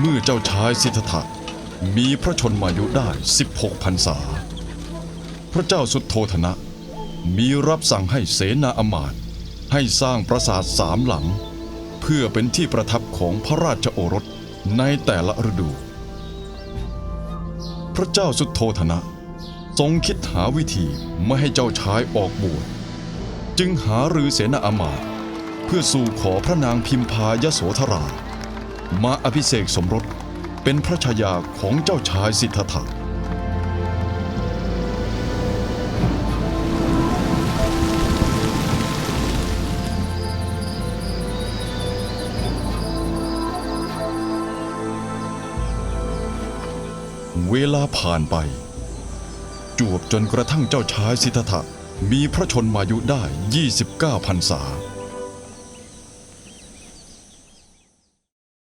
เมื่อเจ้าชายสิทธัตถะมีพระชนมายุได้ 16พรรษา พระเจ้าสุดโทธนะ มีรับสั่งให้เสนาอำมาตย์ให้สร้างปราสาทสามหลัง เพื่อเป็นที่ประทับของพระราชโอรสในแต่ละฤดู พระเจ้าสุดโทธนะ ทรงคิดหาวิธีไม่ให้เจ้าชายออกบวชจึงหารือเสนาอมาตย์เพื่อสู่ขอพระนางพิมพายโสธรา มาอภิเษกสมรสเป็นพระชายาของเจ้าชายสิทธัตถะเวลาผ่านไป จวบจนกระทั่งเจ้าชายสิทธัตถะมีพระชนมายุได้ 29พรรษา